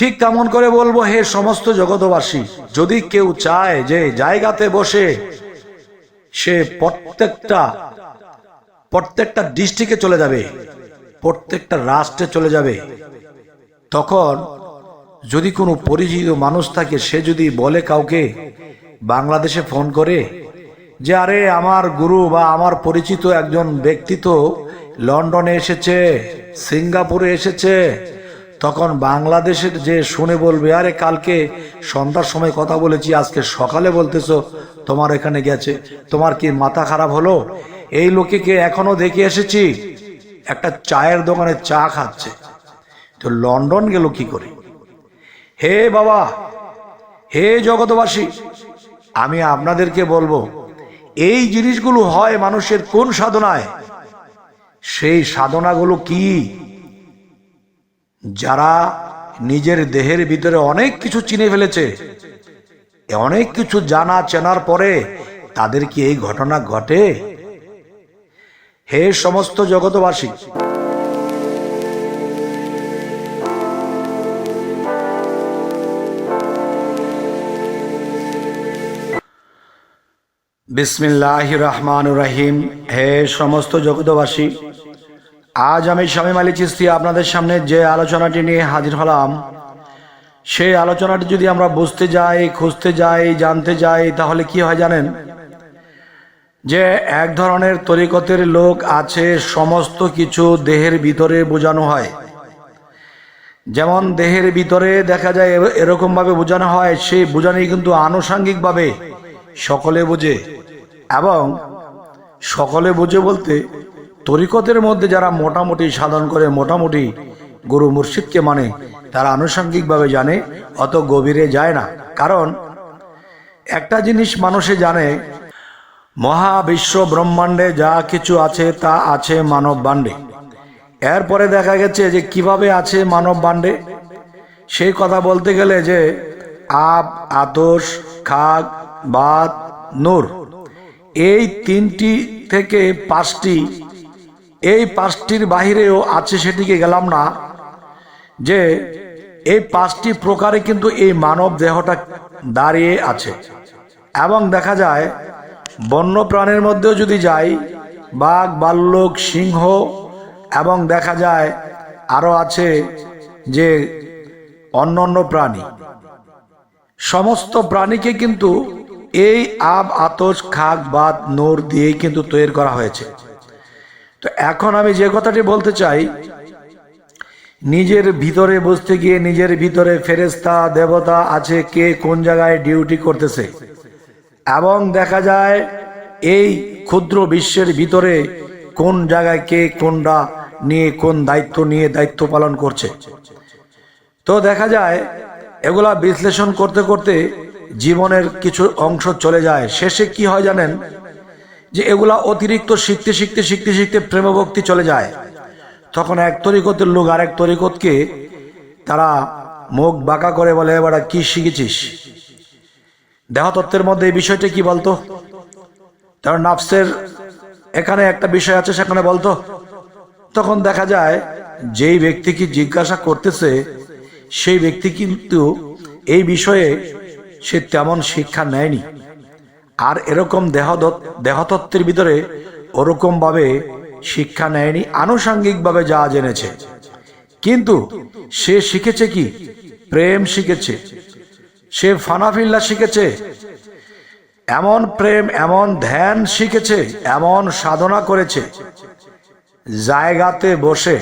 ঠিক তেমন করে বলব, হে সমস্ত জগতবাসী যদি কেউ চায় যে জায়গাতে বসে সে প্রত্যেকটা প্রত্যেকটা ডিস্ট্রিক্টে চলে যাবে, প্রত্যেকটা রাষ্ট্রে চলে যাবে, তখন যদি কোনো পরিচিত মানুষ থাকে, সে যদি বলে কাউকে, বাংলাদেশে ফোন করে যে, আরে, আমার গুরু বা আমার পরিচিত একজন ব্যক্তি তো লন্ডনে এসেছে, সিঙ্গাপুরে এসেছে তখন বাংলাদেশের যে শুনে বলবে, আরে কালকে সন্ধ্যার সময় কথা বলেছি, আজকে সকালে বলতেছো, তোমার এখানে গেছে, তোমার কি মাথা খারাপ হলো? এই লোকেকে এখনও দেখে এসেছি, একটা চায়ের দোকানে চা খাচ্ছে। তো লন্ডন গেল কি করে? হে বাবা, হে জগতবাসী আমি আপনাদেরকে বলব, এই জিনিসগুলো হয় মানুষের কোন সাধনায়? সেই সাধনাগুলো কি? যারা নিজের দেহের ভিতরে অনেক কিছু চিনে ফেলেছে অনেক কিছু জানা চেনার পরে তাদের কি এই ঘটনা ঘটে? হে সমস্ত জগতবাসী বিসমিল্লাহ রহমান রাহিম। হে সমস্ত জগতবাসী আজ আমি স্বামী মালি চিস্তি আপনাদের সামনে যে আলোচনাটি নিয়ে হাজির হলাম, সেই আলোচনাটি যদি আমরা বুঝতে যাই, খুঁজতে যাই, জানতে যাই, তাহলে কি হয় জানেন? যে এক ধরনের তরিকতের লোক আছে, সমস্ত কিছু দেহের ভিতরে বোঝানো হয়। যেমন দেহের ভিতরে দেখা যায় এরকম ভাবে বোঝানো হয়, সেই বোঝানোই কিন্তু আনুষাঙ্গিকভাবে সকলে বোঝে। এবং সকলে বোঝে বলতে তরিকতের মধ্যে যারা মোটামুটি সাধন করে, মোটামুটি গুরু মুর্শিদকে মানে তারা আনুষঙ্গিকভাবে জানে, অত গভীরে যায় না। কারণ একটা জিনিস মানুষে জানে, মহাবিশ্ব ব্রহ্মাণ্ডে যা কিছু আছে তা আছে মানব বাণ্ডে। এরপরে দেখা গেছে যে কীভাবে আছে মানব বাণ্ডে? সেই কথা বলতে গেলে যে আপ আতস, খাগ, বাত, নূর, এই তিনটি থেকে পাঁচটি এই পাঁচটির বাহিরেও আছে সেটিকে গেলাম না, যে এই পাঁচটি প্রকারে কিন্তু এই মানব দেহটা দাঁড়িয়ে আছে। এবং দেখা যায় বন্য প্রাণের মধ্যেও যদি যাই, বাঘ বাল্যক সিংহ, এবং দেখা যায় আরও আছে যে অন্য অন্য প্রাণী। সমস্ত প্রাণীকে কিন্তু এই আব, আতস খাক বাদ নোর দিয়েই কিন্তু তৈরি করা হয়েছে। তো এখন আমি যে কথাটি বলতে চাই, নিজের ভিতরে বসতে গিয়ে নিজের ভিতরে ফেরেস্তা দেবতা আছে কে কোন জায়গায় ডিউটি করতেছে। এবং দেখা যায় এই ক্ষুদ্র বিশ্বের ভিতরে কোন জায়গায় কে কোনটা নিয়ে কোন দায়িত্ব নিয়ে দায়িত্ব পালন করছে। তো দেখা যায় এগুলা বিশ্লেষণ করতে করতে জীবনের কিছু অংশ চলে যায়। শেষে কি হয় জানেন? যে এগুলা অতিরিক্ত শিখতে শিখতে শিখতে শিখতে প্রেমভক্তি চলে যায়। তখন এক তরিকতের লোক আরেক তরিকতকে তারা মুখ বাঁকা করে বলে, এবার কি শিখেছিস? দেহতত্ত্বের মধ্যে এই বিষয়টা কি বলতো? তার নাফসের এখানে একটা বিষয় আছে, সেখানে বলতো, তখন দেখা যায় যেই ব্যক্তি কি জিজ্ঞাসা করতেছে, সেই ব্যক্তি কিন্তু এই বিষয়ে সে তেমন শিক্ষা নেয়নি। আর এরকম দেহ দেহতত্ত্বের ভিতরে ওরকম ভাবে শিক্ষা নেয়নি, আনুষাঙ্গিকভাবে যা জেনেছে। কিন্তু সে শিখেছে কি? প্রেম শিখেছে। সে ফানাফিল্লা শিখেছে। এমন প্রেম, এমন ধ্যান শিখেছে, এমন সাধনা করেছে। জায়গাতে বসে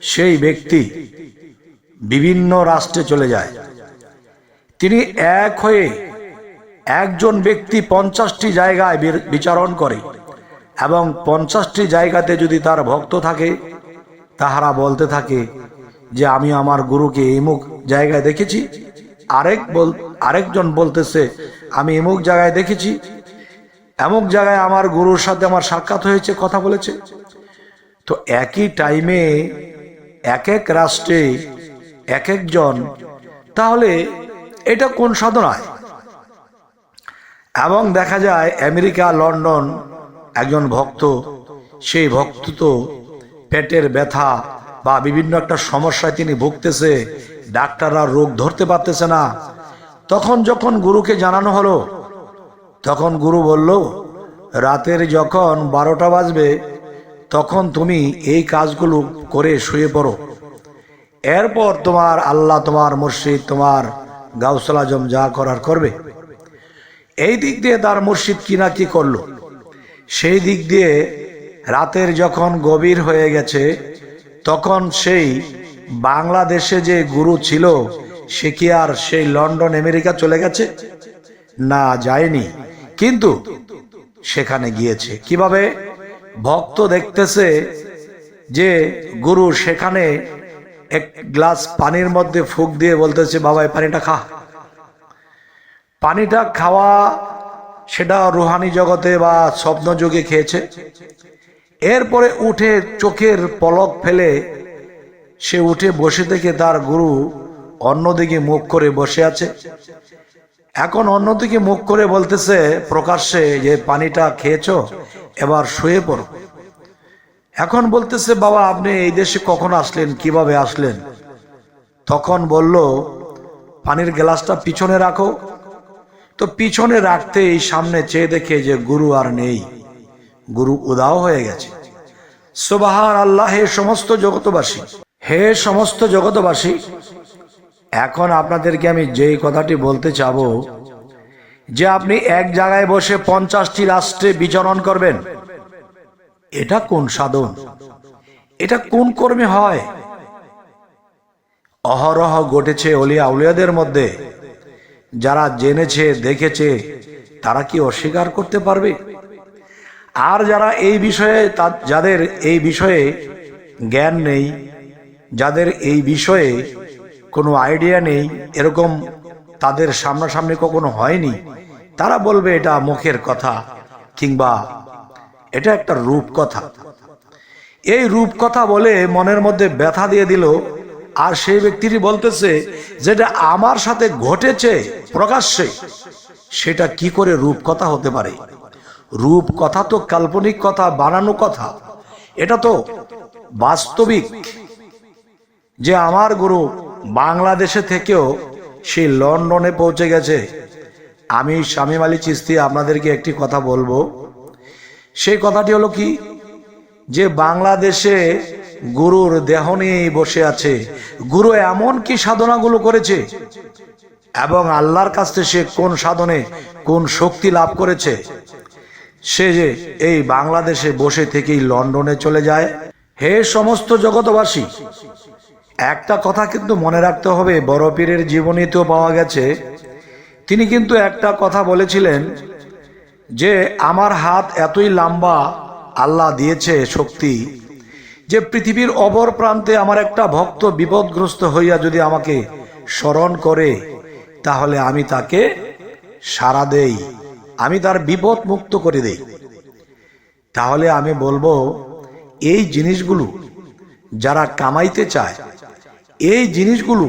সেই ব্যক্তি বিভিন্ন রাষ্ট্রে চলে যায়। তিনি এক হয়ে একজন ব্যক্তি পঞ্চাশটি জায়গায় বিচারণ করে এবং পঞ্চাশটি জায়গাতে যদি তার ভক্ত থাকে, তাহারা বলতে থাকে যে, আমি আমার গুরুকে এমুক জায়গায় দেখেছি। আরেক বল আরেকজন বলতেছে, আমি এমুক জায়গায় দেখেছি। এমুক জায়গায় আমার গুরুর সাথে আমার সাক্ষাৎ হয়েছে, কথা বলেছে। তো একই টাইমে এক এক রাষ্ট্রে এক একজন। তাহলে এটা কোন সাধনায়? এবং দেখা যায় আমেরিকা, লন্ডন, একজন ভক্ত, সেই ভক্ত তো পেটের ব্যথা বা বিভিন্ন একটা সমস্যায় তিনি ভুগতেছে ডাক্তাররা রোগ ধরতে পারতেছে না। তখন যখন গুরুকে জানানো হলো, তখন গুরু বলল, রাতের যখন বারোটা বাজবে, তখন তুমি এই কাজগুলো করে শুয়ে পড়ো। এরপর তোমার আল্লাহ তোমার মুর্শিদ, তোমার গাউসুল আজম যা করার করবে। এই দিক দিয়ে তার মুর্শিদ কি না কি করল? সেই দিক দিয়ে রাতের যখন গভীর হয়ে গেছে, তখন সেই বাংলাদেশে যে গুরু ছিল, সে কি আর সেই লন্ডন, আমেরিকা চলে গেছে? না, যায়নি। কিন্তু সেখানে গিয়েছে। কীভাবে? ভক্ত দেখতেছে যে গুরু সেখানে এক গ্লাস পানির মধ্যে ফুক দিয়ে বলতেছে, বাবা, এই পানিটা খা। পানিটা খাওয়া সেটা রুহানি জগতে বা স্বপ্ন যুগে খেয়েছে। এরপরে উঠে চোখের পলক ফেলে সে উঠে বসে থেকে তার গুরু অন্যদিকে মুখ করে বসে আছে। এখন অন্যদিকে মুখ করে বলতেছে, প্রকাশ্যে যে পানিটা খেয়েছো, এবার শুয়ে পড়ো। এখন বলতেছে, বাবা, আপনি এই দেশে কখন আসলেন? কীভাবে আসলেন? তখন বলল, পানির গ্লাসটা পিছনে রাখো তো পিছনে রাখতে এই সামনে চেয়ে দেখে যে গুরু আর নেই। গুরু উদাও হয়ে গেছে। সুবাহার আল্লাহ, হে সমস্ত জগতবাসী, হে সমস্ত জগতবাসী, এখন আপনাদেরকে আমি যেই কথাটি বলতে চাব, যে আপনি এক জায়গায় বসে পঞ্চাশটি রাষ্ট্রে বিচরণ করবেন, এটা কোন সাধন? এটা কোন কর্মে হয়? অহরহ ঘটেছে অলিয়া উলিয়াদের মধ্যে। যারা জেনেছে, দেখেছে, তারা কি অস্বীকার করতে পারবে? আর যারা এই বিষয়ে যাদের এই বিষয়ে জ্ঞান নেই, যাদের এই বিষয়ে কোনো আইডিয়া নেই, এরকম তাদের সামনাসামনি কখনো হয়নি, তারা বলবে এটা মুখের কথা কিংবা এটা একটা রূপ কথা এই রূপ কথা বলে মনের মধ্যে ব্যথা দিয়ে দিল আর সেই ব্যক্তিটি বলতেছে, যেটা আমার সাথে ঘটেছে, প্রকাশ্যে, সেটা কি করে রূপ কথা হতে পারে? রূপ কথা তো কাল্পনিক কথা, বানানো কথা। এটা তো বাস্তবিক যে আমার গুরু বাংলাদেশে থেকেও সেই লন্ডনে পৌঁছে গেছে। আমি স্বামী মালি চিস্তি, আপনাদেরকে একটি কথা বলব। সেই কথাটি হলো কি? যে বাংলাদেশে গুরুর দেহ নিয়েই বসে আছে, গুরু এমন কি সাধনাগুলো করেছে? এবং আল্লাহর কাছ থেকে সে কোন সাধনে কোন শক্তি লাভ করেছে? সে যে এই বাংলাদেশে বসে থেকেই লন্ডনে চলে যায়। হে সমস্ত জগতবাসী একটা কথা কিন্তু মনে রাখতে হবে, বড় পীরের জীবনীতেও পাওয়া গেছে। তিনি কিন্তু একটা কথা বলেছিলেন যে, আমার হাত এতই লম্বা আল্লাহ দিয়েছে শক্তি যে পৃথিবীর অপর প্রান্তে আমার একটা ভক্ত বিপদগ্রস্ত হইয়া যদি আমাকে স্মরণ করে, তাহলে আমি তাকে সারা দেই, আমি তার বিপদ মুক্ত করে দেই। তাহলে আমি বলব, এই জিনিসগুলো যারা কামাইতে চায়, এই জিনিসগুলো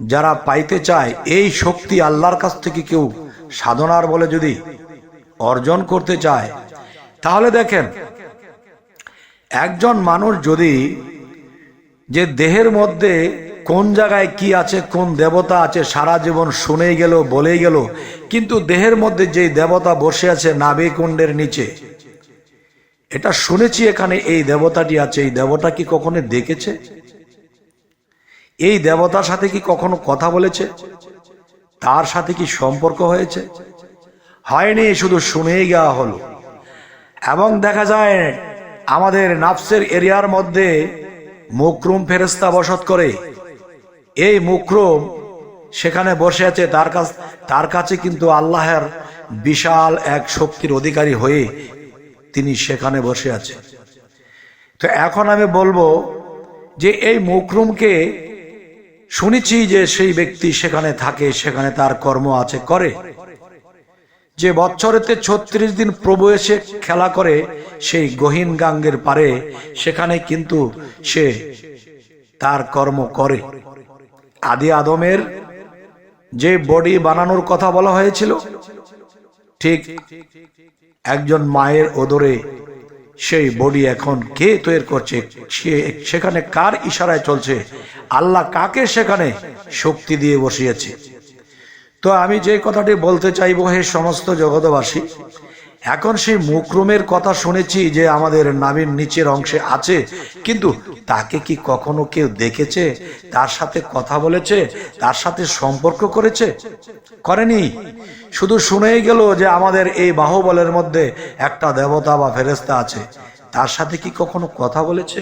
যারা পাইতে চায়, এই শক্তি আল্লাহর কাছ থেকে কেউ সাধনার বলে যদি অর্জন করতে চায় তাহলে দেখেন, একজন মানুষ যদি যে দেহের মধ্যে কোন জায়গায় কি আছে, কোন দেবতা আছে, সারা জীবন শুনেই গেল, বলেই গেল, কিন্তু দেহের মধ্যে যেই দেবতা বসে আছে নাভি কুণ্ডের নিচে, এটা শুনেছি এখানে এই দেবতাটি আছে, এই দেবতা কি কখনো দেখেছে? এই দেবতার সাথে কি কখনো কথা বলেছে? তার সাথে কি সম্পর্ক হয়েছে? হয়নি, শুধু শুনেই যাওয়া হলো। এবং দেখা যায় আমাদের নাফসের এরিয়ার মধ্যে মুকরুম ফেরেস্তা বসত করে। এই মুকরুম সেখানে বসে আছে, তার কাছ, তার কাছে কিন্তু আল্লাহর বিশাল এক শক্তির অধিকারী হয়ে তিনি সেখানে বসে আছে। তো এখন আমি বলব যে এই মুকরুমকে শুনেছি যে সেই ব্যক্তি সেখানে থাকে, সেখানে তার কর্ম আছে, করে। যে বছরেতে ছত্রিশ দিন প্রভু এসে খেলা করে সেই গহীন গাঙ্গের পারে, সেখানে কিন্তু সে তার কর্ম করে। আদি আদমের যে বডি বানানোর কথা বলা হয়েছিল, ঠিক একজন মায়ের ওদরে সেই বডি এখন কে তৈরি করছে, সে সেখানে কার ইশারায় চলছে, আল্লাহ কাকে সেখানে শক্তি দিয়ে বসিয়েছে? তো আমি যে কথাটি বলতে চাইব হে সমস্ত জগতবাসী এখন সেই মুকরুমের কথা শুনেছি যে আমাদের নামের নিচের অংশে আছে, কিন্তু তাকে কি কখনো কেউ দেখেছে, তার সাথে কথা বলেছে, তার সাথে সম্পর্ক করেছে? করেনি। শুধু শুনেই গেল যে আমাদের এই বাহুবলের মধ্যে একটা দেবতা বা ফেরেস্তা আছে। তার সাথে কি কখনো কথা বলেছে,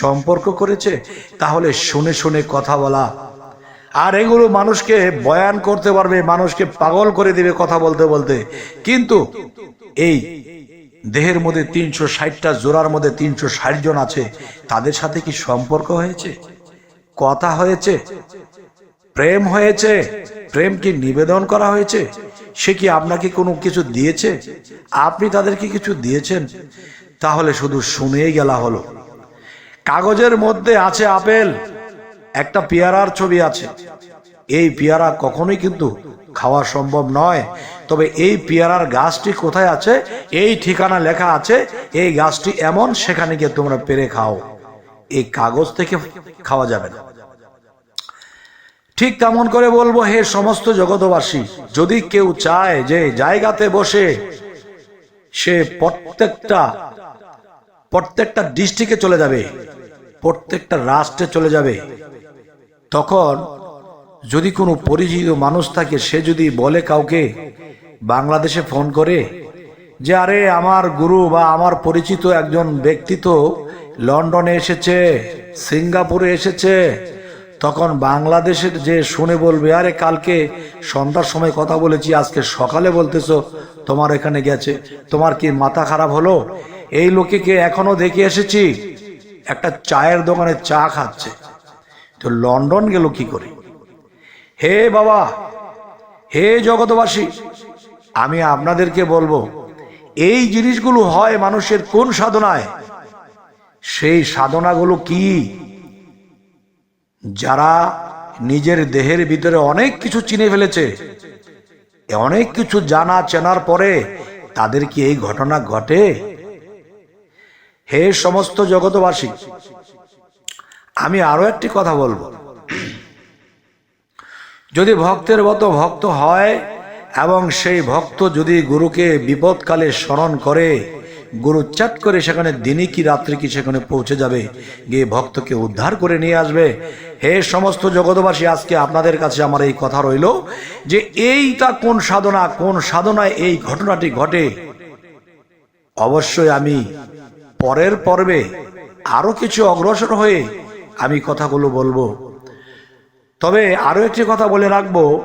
সম্পর্ক করেছে? তাহলে শুনে শুনে কথা বলা আর এগুলো মানুষকে বয়ান করতে পারবে, মানুষকে পাগল করে দিবে কথা বলতে বলতে। কিন্তু এই দেহের মধ্যে তিনশো ষাটটা জোড়ার মধ্যে তিনশো ষাট জন আছে, তাদের সাথে কি সম্পর্ক হয়েছে? কথা হয়েছে? প্রেম হয়েছে? প্রেম কি নিবেদন করা হয়েছে? সে কি আপনাকে কোনো কিছু দিয়েছে? আপনি তাদেরকে কিছু দিয়েছেন? তাহলে শুধু শুনেই গেলা হলো। কাগজের মধ্যে আছে আপেল। একটা পেয়ারার ছবি আছে। এই পেয়ারা কখনোই কিন্তু খাওয়া সম্ভব নয়। তবে এই পেয়ারার গাছটি কোথায় আছে? এই ঠিকানা লেখা আছে। এই গাছটি এমন সেখানে গিয়ে তোমরা পেরে খাও। এই কাগজ থেকে খাওয়া যাবে না। ঠিক তেমন করে বলব, হে সমস্ত জগতবাসী যদি কেউ চায় যে জায়গাতে বসে সে প্রত্যেকটা প্রত্যেকটা ডিস্ট্রিক্টে চলে যাবে, প্রত্যেকটা রাষ্ট্রে চলে যাবে তখন যদি কোনো পরিচিত মানুষ থাকে, সে যদি বলে কাউকে, বাংলাদেশে ফোন করে যে, আরে, আমার গুরু বা আমার পরিচিত একজন ব্যক্তি তো লন্ডনে এসেছে, সিঙ্গাপুরে এসেছে। তখন বাংলাদেশের যে শুনে বলবে, আরে, কালকে সন্ধ্যার সময় কথা বলেছি, আজকে সকালে বলতেছো, তোমার এখানে গেছে, তোমার কি মাথা খারাপ হলো? এই লোকেকে এখনও দেখে এসেছি? একটা চায়ের দোকানে চা খাচ্ছে। তো লন্ডন গেল কি করে? হে বাবা, হে জগতবাসী আমি আপনাদেরকে বলব, এই জিনিসগুলো হয় মানুষের কোন সাধনায়? সেই সাধনাগুলো কি? যারা নিজের দেহের ভিতরে অনেক কিছু চিনে ফেলেছে, অনেক কিছু জানা চেনার পরে তাদের কি এই ঘটনা ঘটে? হে সমস্ত জগতবাসী আমি আরও একটি কথা বলব। যদি ভক্তের মতো ভক্ত হয় এবং সেই ভক্ত যদি গুরুকে বিপদকালে স্মরণ করে, গুরু চাট করে সেখানে দিনই কি রাত্রি কি সেখানে পৌঁছে যাবে, গিয়ে ভক্তকে উদ্ধার করে নিয়ে আসবে। হে সমস্ত জগতবাসী আজকে আপনাদের কাছে আমার এই কথা রইল যে এইটা কোন সাধনা, কোন সাধনায় এই ঘটনাটি ঘটে? অবশ্যই আমি পরের পর্বে আরও কিছু অগ্রসর হয়ে আমি কথাগুলো বলব। তবে আরও একটি কথা বলে রাখব,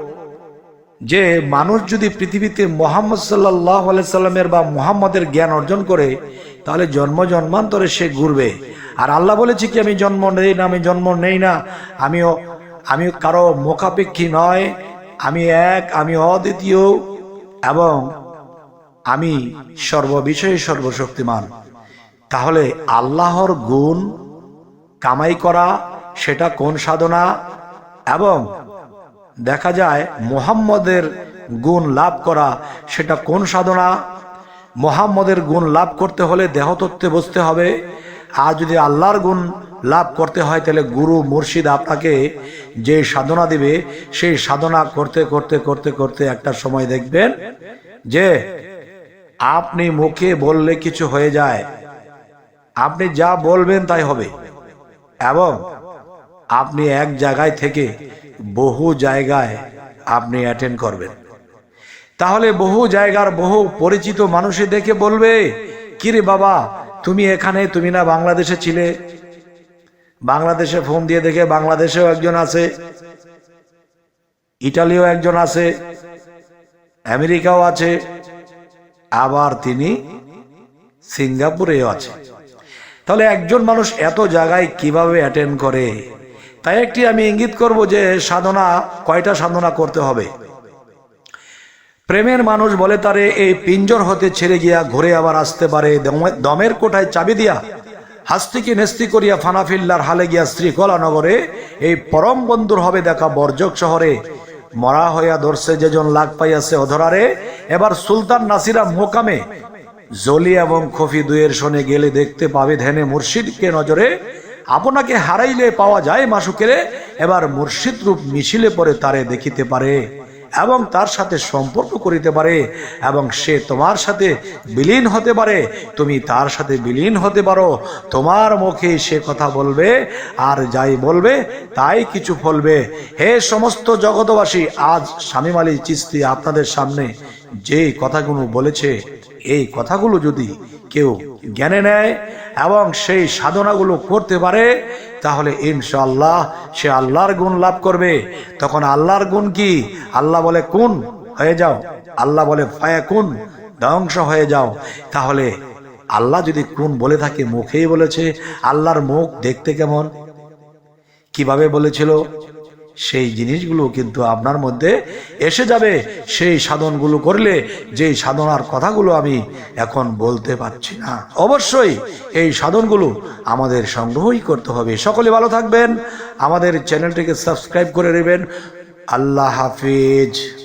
যে মানুষ যদি পৃথিবীতে মোহাম্মদ সাল্লাহ সাল্লামের বা মোহাম্মদের জ্ঞান অর্জন করে, তাহলে জন্ম জন্মান্তরে সে ঘুরবে। আর আল্লাহ বলেছে কি, আমি জন্ম নেই না, আমি জন্ম নেই না। আমিও, আমি কারও মুখাপেক্ষী নয়। আমি এক, আমি অদ্বিতীয় এবং আমি সর্ববিষয়ে সর্বশক্তিমান। তাহলে আল্লাহর গুণ কামাই করা, সেটা কোন সাধনা? এবং দেখা যায় মোহাম্মদের গুণ লাভ করা, সেটা কোন সাধনা? মোহাম্মদের গুণ লাভ করতে হলে দেহতত্ত্বে বসতে হবে। আর যদি আল্লাহর গুণ লাভ করতে হয়, তাহলে গুরু মুর্শিদ আপনাকে যে সাধনা দিবে, সেই সাধনা করতে করতে করতে করতে একটা সময় দেখবেন যে আপনি মুখে বললে কিছু হয়ে যায়। আপনি যা বলবেন তাই হবে। এবং আপনি এক জায়গায় থেকে বহু জায়গায় আপনি অ্যাটেন্ড করবেন। তাহলে বহু জায়গার বহু পরিচিত মানুষে দেখে বলবে, কিরে বাবা, তুমি এখানে, তুমি না বাংলাদেশে ছিলে? বাংলাদেশে ফোন দিয়ে দেখে বাংলাদেশেও একজন আছে, ইটালিও একজন আছে, আমেরিকাও আছে, আবার তিনি সিঙ্গাপুরেও আছে। তাহলে একজন মানুষ এত জায়গায় কীভাবে অ্যাটেন্ড করে? তাই একটি আমি ইঙ্গিত করব যে সাধনা, কয়টা সাধনা করতে হবে? প্রেমের মানুষ বলে তারে, এই পিঞ্জর হতে ছেড়ে গিয়া ঘুরে আবার আসতে পারে। দমের কোঠায় চাবি দিয়া হাস্তিকে নেস্তি করিয়া ফানাফিল্লার হালে গিয়া শ্রীকলা নগরে এই পরম বন্ধুর হবে দেখা বর্জক শহরে। মরা হইয়া ধরছে যেজন লাগ পাইয়াছে অধরারে। এবার সুলতান নাসিরা মোকামে জলি এবং খফি দুয়ের শোনে গেলে দেখতে পাবে ধ্যানে মুর্শিদকে নজরে। আপনাকে হারাইলে পাওয়া যায় মাসুকেরে এবার মুর্শিদ রূপ মিছিলে পরে তারে দেখিতে পারে এবং তার সাথে সম্পর্ক করিতে পারে এবং সে তোমার সাথে বিলীন হতে পারে। তুমি তার সাথে বিলীন হতে পারো, তোমার মুখে সে কথা বলবে আর যাই বলবে তাই কিছু ফলবে। হে সমস্ত জগতবাসী আজ স্বামী আলী চিস্তি আপনাদের সামনে যে কথাগুলো বলেছে এই কথাগুলো যদি কেউ জ্ঞানে নেয় এবং সেই সাধনাগুলো করতে পারে, তাহলে ইনশাআল্লাহ সে আল্লাহর গুণ লাভ করবে। তখন আল্লাহর গুণ কি? আল্লাহ বলে, কোন, হয়ে যাও। আল্লাহ বলে ফায়া কোন ধ্বংস হয়ে যাও। তাহলে আল্লাহ যদি কোন বলে থাকে, মুখেই বলেছে, আল্লাহর মুখ দেখতে কেমন? কীভাবে বলেছিল? সেই জিনিসগুলো কিন্তু আপনার মধ্যে এসে যাবে। সেই সাধনগুলো করলে যেই সাধনার কথাগুলো আমি এখন বলতে পারছি না। অবশ্যই এই সাধনগুলো আমাদের সংগ্রহই করতে হবে। সকলে ভালো থাকবেন। আমাদের চ্যানেলটিকে সাবস্ক্রাইব করে নেবেন। আল্লাহ হাফিজ।